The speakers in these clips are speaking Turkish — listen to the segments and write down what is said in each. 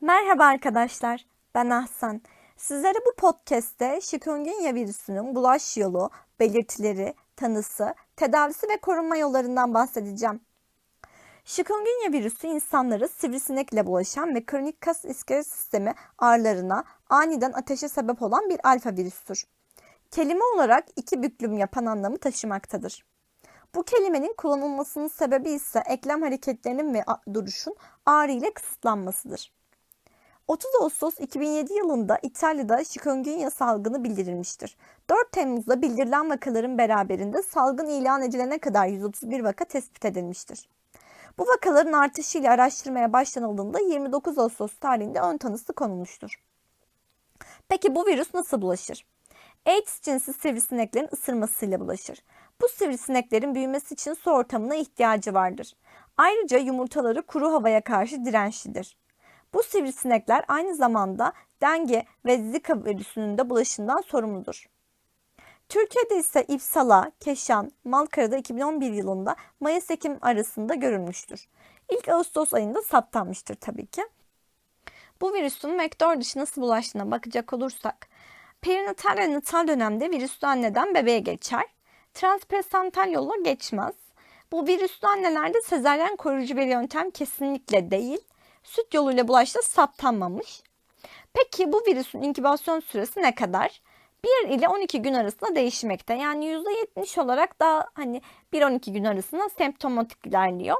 Merhaba arkadaşlar, ben Ahsan. Sizlere bu podcast'te şikungunya virüsünün bulaş yolu, belirtileri, tanısı, tedavisi ve korunma yollarından bahsedeceğim. Şikungunya virüsü insanlara sivrisinekle bulaşan ve kronik kas iskelet sistemi ağrılarına aniden ateşe sebep olan bir alfa virüstür. Kelime olarak iki büklüm yapan anlamı taşımaktadır. Bu kelimenin kullanılmasının sebebi ise eklem hareketlerinin ve duruşun ağrı ile kısıtlanmasıdır. 30 Ağustos 2007 yılında İtalya'da şikungunya salgını bildirilmiştir. 4 Temmuz'da bildirilen vakaların beraberinde salgın ilan edilene kadar 131 vaka tespit edilmiştir. Bu vakaların artışıyla araştırmaya başlanıldığında 29 Ağustos tarihinde ön tanısı konulmuştur. Peki bu virüs nasıl bulaşır? AIDS cinsi sivrisineklerin ısırmasıyla bulaşır. Bu sivrisineklerin büyümesi için su ortamına ihtiyacı vardır. Ayrıca yumurtaları kuru havaya karşı dirençlidir. Bu sivrisinekler aynı zamanda denge ve zika virüsünün de bulaşından sorumludur. Türkiye'de ise İpsala, Keşan, Malkara'da 2011 yılında Mayıs-Ekim arasında görülmüştür. İlk Ağustos ayında saptanmıştır tabii ki. Bu virüsün vektör dışı nasıl bulaştığına bakacak olursak, perinatal ve natal dönemde virüslü anneden bebeğe geçer. Transplasental yolla geçmez. Bu virüslü annelerde sezaryen koruyucu bir yöntem kesinlikle değil süt yoluyla bulaştığı saptanmamış. Peki bu virüsün inkübasyon süresi ne kadar? 1 ile 12 gün arasında değişmekte. Yani %70 olarak daha hani 1-12 gün arasında semptomatik ilerliyor.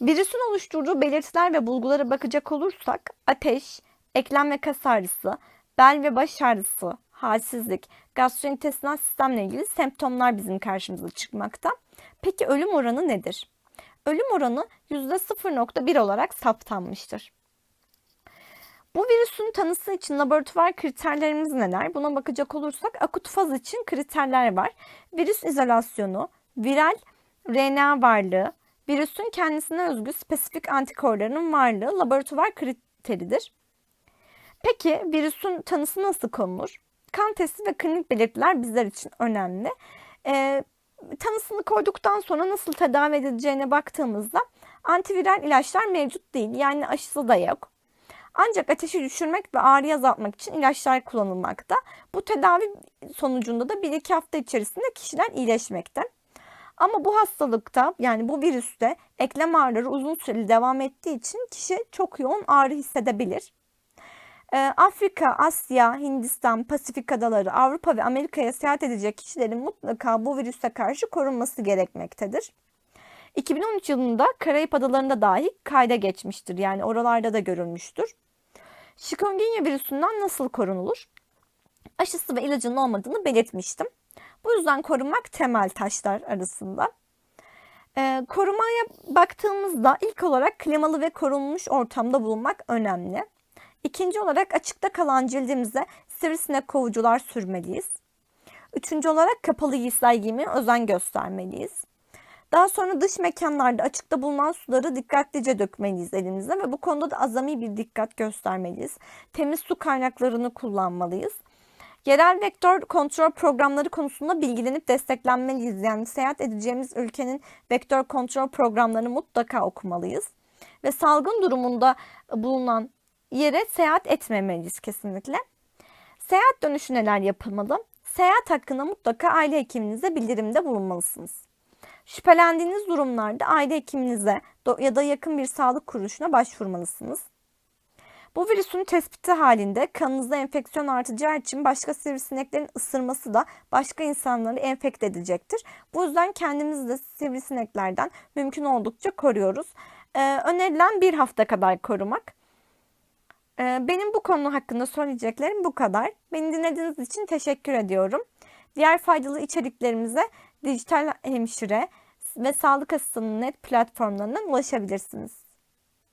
Virüsün oluşturduğu belirtiler ve bulgulara bakacak olursak ateş, eklem ve kas ağrısı, bel ve baş ağrısı, halsizlik, gastrointestinal sistemle ilgili semptomlar bizim karşımıza çıkmakta. Peki ölüm oranı nedir? Ölüm oranı %0.1 olarak saptanmıştır. Bu virüsün tanısı için laboratuvar kriterlerimiz neler? Buna bakacak olursak akut faz için kriterler var. Virüs izolasyonu, viral RNA varlığı, virüsün kendisine özgü spesifik antikorlarının varlığı laboratuvar kriteridir. Peki virüsün tanısı nasıl konulur? Kan testi ve klinik belirtiler bizler için önemli. Ee, tanısını koyduktan sonra nasıl tedavi edileceğine baktığımızda antiviral ilaçlar mevcut değil. Yani aşısı da yok. Ancak ateşi düşürmek ve ağrıyı azaltmak için ilaçlar kullanılmakta. Bu tedavi sonucunda da 1-2 hafta içerisinde kişiler iyileşmekte. Ama bu hastalıkta yani bu virüste eklem ağrıları uzun süreli devam ettiği için kişi çok yoğun ağrı hissedebilir. Ee, Afrika, Asya, Hindistan, Pasifik adaları, Avrupa ve Amerika'ya seyahat edecek kişilerin mutlaka bu virüse karşı korunması gerekmektedir. 2013 yılında Karayip Adaları'nda dahi kayda geçmiştir. Yani oralarda da görülmüştür. Şikungunya virüsünden nasıl korunulur? Aşısı ve ilacının olmadığını belirtmiştim. Bu yüzden korunmak temel taşlar arasında. Ee, korumaya baktığımızda ilk olarak klimalı ve korunmuş ortamda bulunmak önemli. İkinci olarak açıkta kalan cildimize sivrisinek kovucular sürmeliyiz. Üçüncü olarak kapalı giysiler giymeye özen göstermeliyiz. Daha sonra dış mekanlarda açıkta bulunan suları dikkatlice dökmeliyiz elimize ve bu konuda da azami bir dikkat göstermeliyiz. Temiz su kaynaklarını kullanmalıyız. Yerel vektör kontrol programları konusunda bilgilenip desteklenmeliyiz. Yani seyahat edeceğimiz ülkenin vektör kontrol programlarını mutlaka okumalıyız. Ve salgın durumunda bulunan yere seyahat etmemeliyiz kesinlikle. Seyahat dönüşü neler yapılmalı? Seyahat hakkında mutlaka aile hekiminize bildirimde bulunmalısınız. Şüphelendiğiniz durumlarda aile hekiminize ya da yakın bir sağlık kuruluşuna başvurmalısınız. Bu virüsün tespiti halinde kanınızda enfeksiyon artacağı için başka sivrisineklerin ısırması da başka insanları enfekte edecektir. Bu yüzden kendimizi de sivrisineklerden mümkün oldukça koruyoruz. Ee, önerilen bir hafta kadar korumak. Ee, benim bu konu hakkında söyleyeceklerim bu kadar. Beni dinlediğiniz için teşekkür ediyorum. Diğer faydalı içeriklerimize dijital hemşire ve sağlık asistanı net platformlarından ulaşabilirsiniz.